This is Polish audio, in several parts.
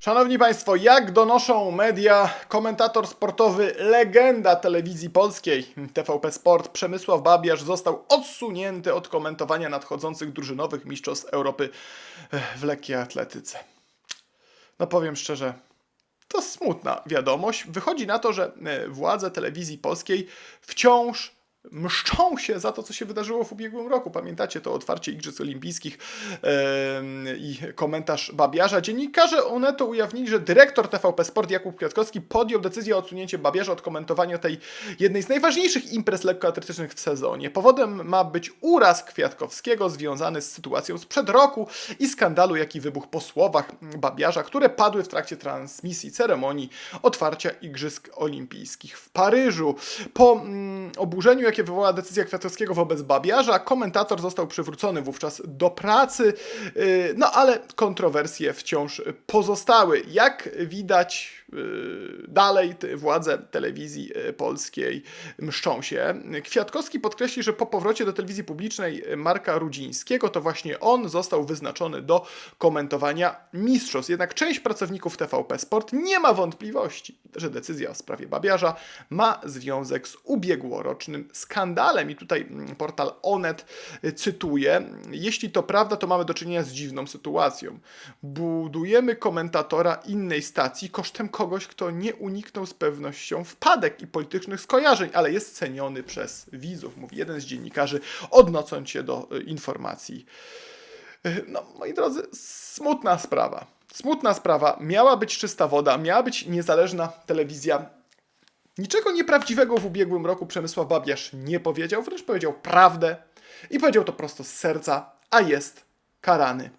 Szanowni Państwo, jak donoszą media, komentator sportowy, legenda telewizji polskiej TVP Sport Przemysław Babiarz został odsunięty od komentowania nadchodzących drużynowych mistrzostw Europy eh, w lekkiej atletyce. No powiem szczerze, to smutna wiadomość. Wychodzi na to, że e, władze telewizji polskiej wciąż mszczą się za to, co się wydarzyło w ubiegłym roku. Pamiętacie to otwarcie Igrzysk Olimpijskich em, i komentarz Babiarza. Dziennikarze Onetu ujawnili, że dyrektor TVP Sport Jakub Kwiatkowski podjął decyzję o odsunięciu Babiarza od komentowania tej jednej z najważniejszych imprez lekkoatletycznych w sezonie. Powodem ma być uraz Kwiatkowskiego związany z sytuacją sprzed roku i skandalu, jaki wybuchł po słowach Babiarza, które padły w trakcie transmisji ceremonii otwarcia Igrzysk Olimpijskich w Paryżu. Po mm, oburzeniu, jakie wywołała decyzja Kwiatkowskiego wobec Babiarza, komentator został przywrócony wówczas do pracy, yy, no ale kontrowersje wciąż pozostały. Jak widać, dalej te władze telewizji yy, polskiej mszczą się. Kwiatkowski podkreśli, że po powrocie do telewizji publicznej Marka Rudzińskiego to właśnie on został wyznaczony do komentowania mistrzostw. Jednak część pracowników TVP Sport nie ma wątpliwości, że decyzja w sprawie Babiarza ma związek z ubiegłorocznym skandalem. I tutaj mm, portal Onet y, cytuje: Jeśli to prawda, to mamy do czynienia z dziwną sytuacją. Budujemy komentatora innej stacji kosztem kogoś, kto nie uniknął z pewnością wpadek i politycznych skojarzeń, ale jest ceniony przez widzów, mówi jeden z dziennikarzy, odnosząc się do y, informacji. Y, No, moi drodzy, smutna sprawa. Smutna sprawa. Miała być czysta woda, miała być niezależna telewizja. Niczego nieprawdziwego w ubiegłym roku Przemysław Babiarz nie powiedział, wręcz powiedział prawdę i powiedział to prosto z serca, a jest karany.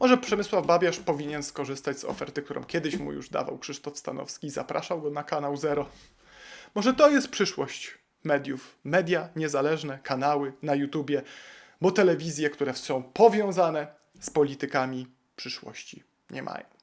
Może Przemysław Babiarz powinien skorzystać z oferty, którą kiedyś mu już dawał Krzysztof Stanowski, zapraszał go na kanał Zero. Może to jest przyszłość mediów. Media niezależne, kanały na YouTubie, bo telewizje, które są powiązane z politykami, przyszłości nie mają.